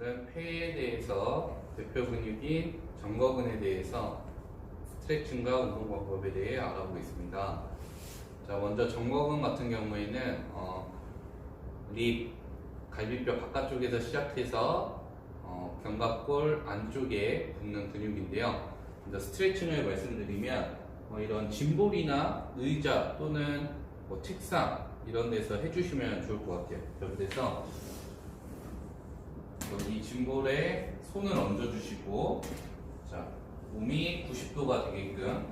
오늘은 폐에 대해서 대표 근육인 정거근에 대해서 스트레칭과 운동 방법에 대해 알아보겠습니다. 자, 먼저 정거근 같은 경우에는 어, 립, 갈비뼈 바깥쪽에서 시작해서 어, 견갑골 안쪽에 붙는 근육인데요. 먼저 스트레칭을 말씀드리면 어, 이런 짐볼이나 의자 또는 뭐 책상 이런 데서 해주시면 좋을 것 같아요. 그래서 여기 짐볼에 손을 얹어주시고 자 몸이 90도가 되게끔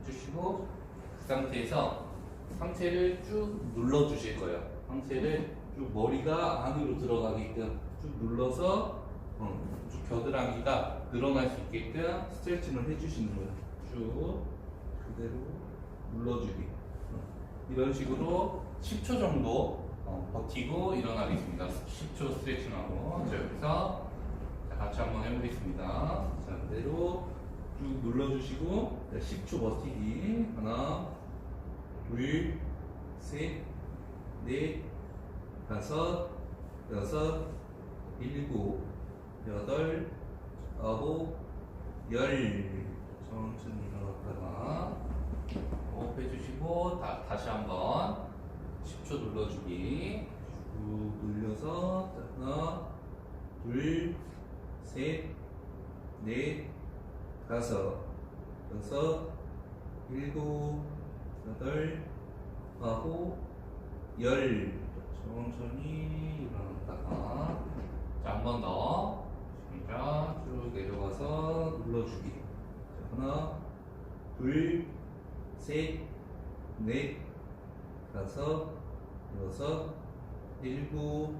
해주시고 그 상태에서 상체를 쭉 눌러 주실 거예요. 상체를 쭉 머리가 안으로 들어가게끔 쭉 눌러서 어, 쭉 겨드랑이가 늘어날 수 있게끔 스트레칭을 해주시는 거예요. 쭉 그대로 눌러주기. 어, 이런 식으로 10초 정도 어, 버티고 일어나겠습니다. 10초 스트레칭하고 자 여기서 자, 같이 한번 해보겠습니다. 자 그대로 쭉 눌러주시고 자, 10초 버티기 하나 둘 셋 넷 다섯 여섯 일곱 여덟 아홉 열 천천히 일어났다가 호흡해 주시고 다, 다시 한번 10초 눌러주기. 쭉 눌려서 자, 하나 둘셋넷 다섯 여섯 일곱 여덟 아홉 열. 천천히 일어났다가 자한 번 더. 시작. 쭉 내려가서 눌러주기. 자, 하나 둘셋넷 다섯, 여섯, 일곱,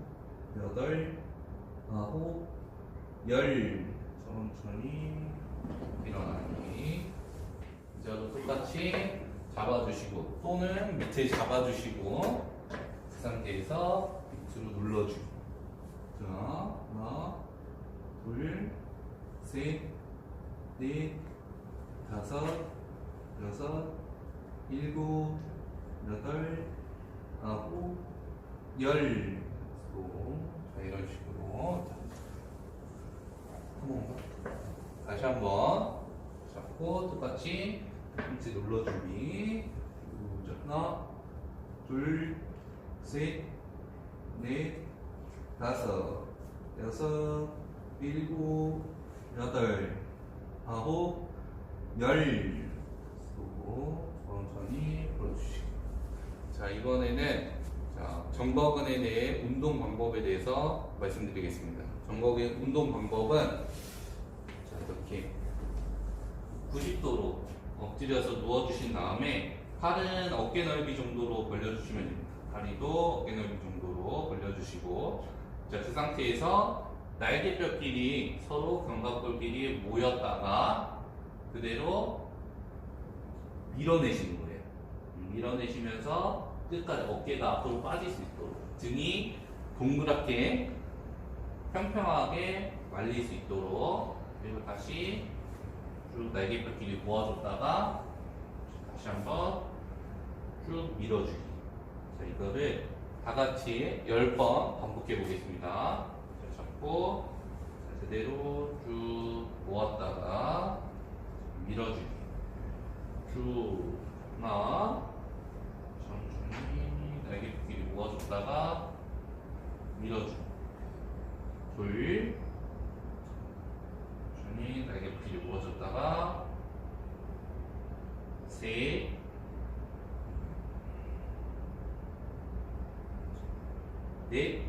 여덟, 아홉, 열. 천천히 일어나기. 이제도 똑같이 잡아주시고, 손은 밑에 잡아주시고, 그 상태에서 밑으로 눌러주고. 자, 하나, 둘, 셋, 넷, 다섯, 여섯, 일곱, 여덟, 아홉, 열. 손. 자, 이런 식으로. 자, 한번 다시 한번 잡고 똑같이 밑에 눌러주기. 자, 하나, 둘, 셋, 넷, 다섯, 여섯, 일곱, 여덟, 아홉, 열. 소 천천히 풀어주시고. 자, 이번에는 자, 정거근에 대해 운동 방법에 대해서 말씀드리겠습니다. 정거근 운동 방법은 자, 이렇게 90도로 엎드려서 누워주신 다음에 팔은 어깨 넓이 정도로 벌려주시면 됩니다. 다리도 어깨 넓이 정도로 벌려주시고 자, 그 상태에서 날개뼈끼리 서로 견갑골끼리 모였다가 그대로 밀어내시는 거예요. 음, 밀어내시면서 끝까지 어깨가 앞으로 빠질 수 있도록 등이 동그랗게 평평하게 말릴 수 있도록 그리고 다시 쭉 날개뼈끼리 모아줬다가 다시 한번 쭉 밀어주기. 자 이거를 다 같이 10번 반복해 보겠습니다. 자, 잡고 자, 그대로 쭉 모았다가 밀어주기. 쭉 하나 날개끼리 모아줬다가 밀어주고. 둘 천천히 날개끼리 모아줬다가 셋 넷,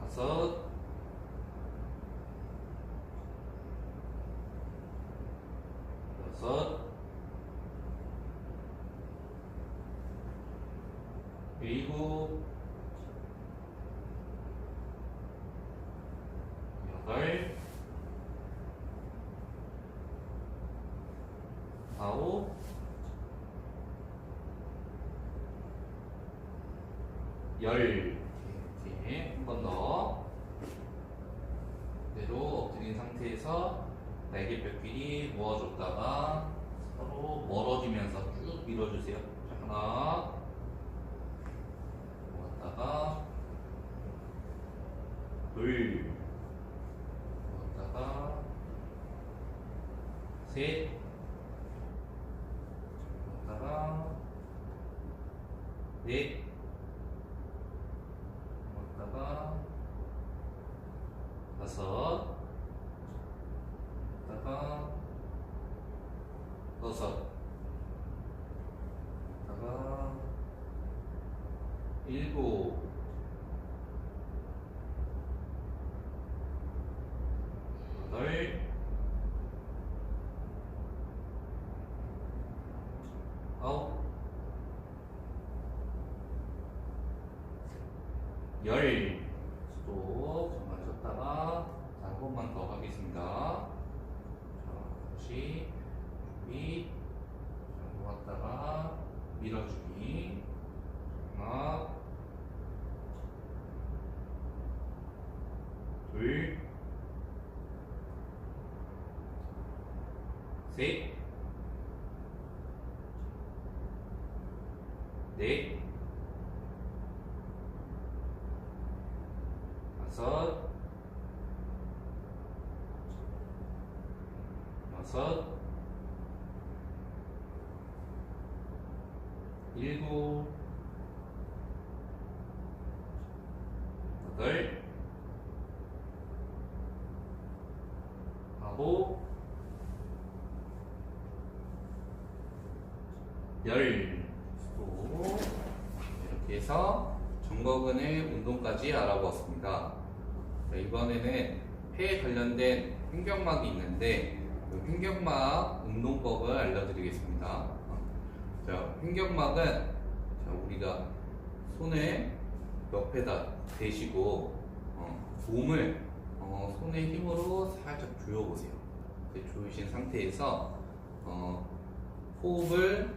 다섯, 여섯, 일곱, 여덟, 아홉, 열. 대개뼈끼리 모아줬다가 서로 멀어지면서 쭉 밀어주세요. 하나. 모았다가 둘. 모았다가 셋. 모았다가 넷. 열 스톱 잠깐 쉬었다가 자, 한 번만 더 하겠습니다. 자 다시 자 모았다가 밀어주기. 하나 둘 셋, 넷, 다섯, 여섯, 일곱, 여덟, 아홉, 열 또, 이렇게 해서 정거근의 운동까지 알아보았습니다. 자, 이번에는 폐에 관련된 횡격막이 있는데 그 횡격막 운동법을 알려드리겠습니다. 자, 횡격막은 자, 우리가 손을 옆에다 대시고 어, 몸을 어, 손의 힘으로 살짝 조여보세요. 이렇게 조이신 상태에서 어, 호흡을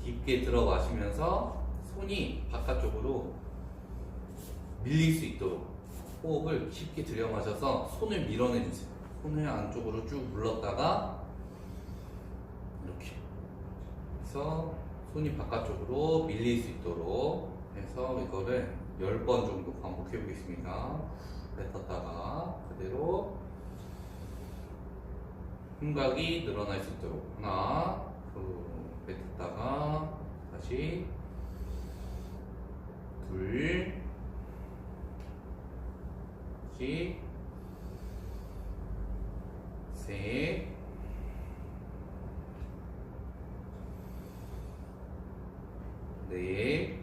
깊게 들어 마시면서 손이 바깥쪽으로 밀릴 수 있도록 호흡을 깊게 들여 마셔서 손을 밀어내 주세요. 손을 안쪽으로 쭉 눌렀다가 이렇게 해서 손이 바깥쪽으로 밀릴 수 있도록 해서 이거를 10번 정도 반복해 보겠습니다. 뱉었다가 그대로 흉곽이 늘어날 수 있도록 하나, 둘, 뱉었다가 다시 둘, 다시 셋, 넷,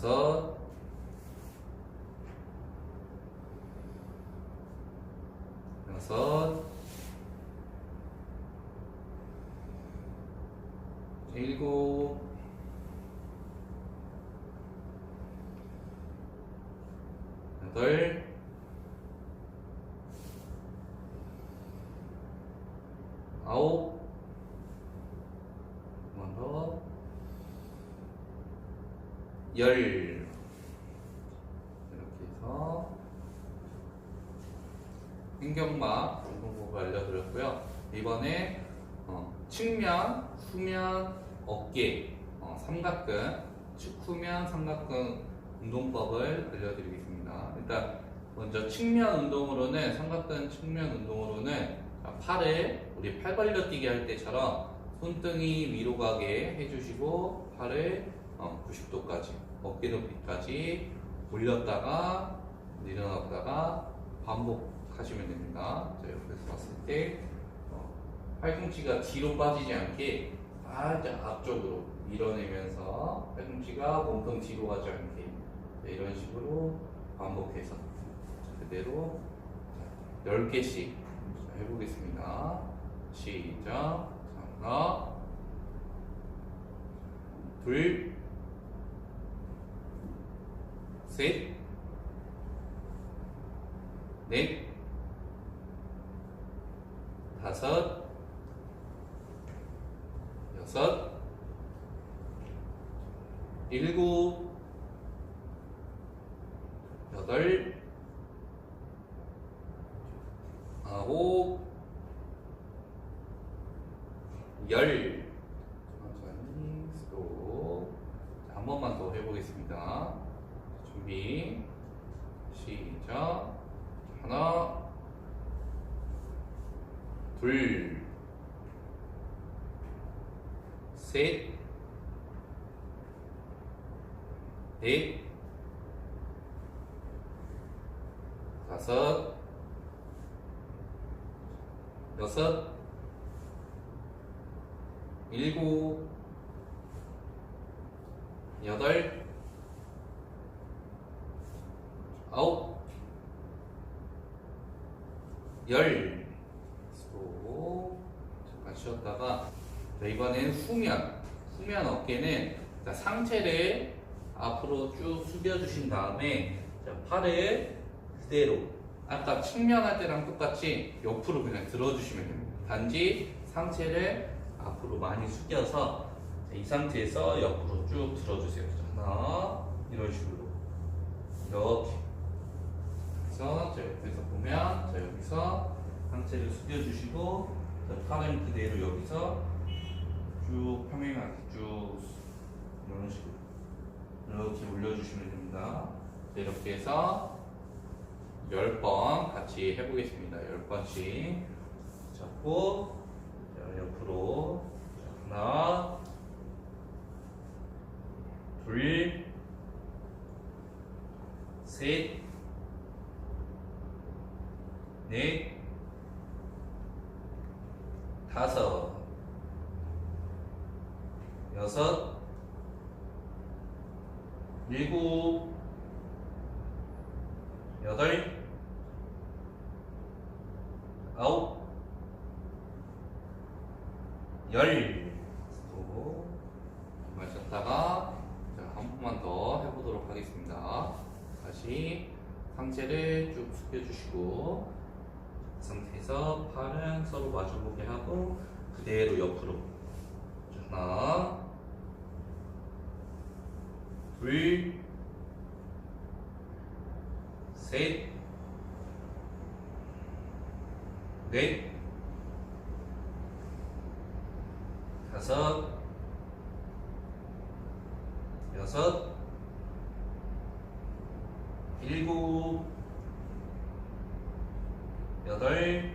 다섯, 여섯, 일곱, 여덟, 아홉, 한 번 더, 열. 이렇게 해서 횡격막 운동법을 알려드렸고요. 이번에 어, 측면, 후면, 어깨, 어, 삼각근, 측후면, 삼각근 운동법을 알려드리겠습니다. 일단 먼저 측면 운동으로는 삼각근 측면 운동으로는 자, 팔을 우리 팔 벌려뛰기 할 때처럼 손등이 위로 가게 해주시고 팔을 어, 90도까지 어깨 높이까지 올렸다가 내려놨다가 반복하시면 됩니다. 자, 옆에서 봤을 때 어, 팔꿈치가 뒤로 빠지지 않게 살짝 앞쪽으로 밀어내면서 팔꿈치가 몸통 뒤로 가지 않게 자, 이런 식으로 반복해서 자, 그대로 자, 10개씩 해보겠습니다. 시작. 자, 하나, 둘, 셋, 넷, 다섯, 여섯, 일곱, 여덟, 아홉, 열. 천천히 스톱. 자, 한 번만 더 해보겠습니다. 준비. 시작. 하나, 둘, 셋, 넷, 다섯, 여섯, 일곱, 여덟, 아홉, 열. 또 잠깐 쉬었다가 자, 이번엔 후면. 후면 어깨는 자, 상체를 앞으로 쭉 숙여주신 다음에 자, 팔을 그대로 아까 측면할 때랑 똑같이 옆으로 그냥 들어주시면 됩니다. 단지 상체를 앞으로 많이 숙여서 자, 이 상태에서 옆으로 쭉 들어주세요. 자, 하나 이런 식으로 이렇게 그래서 저 옆에서 보면 저 여기서 상체를 숙여주시고 자, 팔은 그대로 여기서 쭉 평행하게 쭉 이런 식으로 이렇게 올려주시면 됩니다. 자, 이렇게 해서 10번 같이 해보겠습니다. 10번씩 잡고 자, 옆으로 자, 하나 둘 셋, 넷, 다섯, 여섯, 일곱, 여덟, 아홉, 열. 또 마셨다가 자, 한 번만 더 해보도록 하겠습니다. 다시 상체를 쭉 숙여주시고 그 상태에서 팔은 서로 마주보게 하고 그대로 옆으로 자, 하나 둘 셋, 넷, 다섯, 여섯, 일곱, 여덟,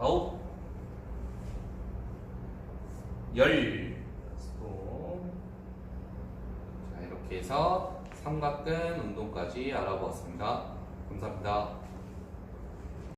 아홉, 열. 또. 자, 이렇게 해서 삼각근 운동까지 알아보았습니다.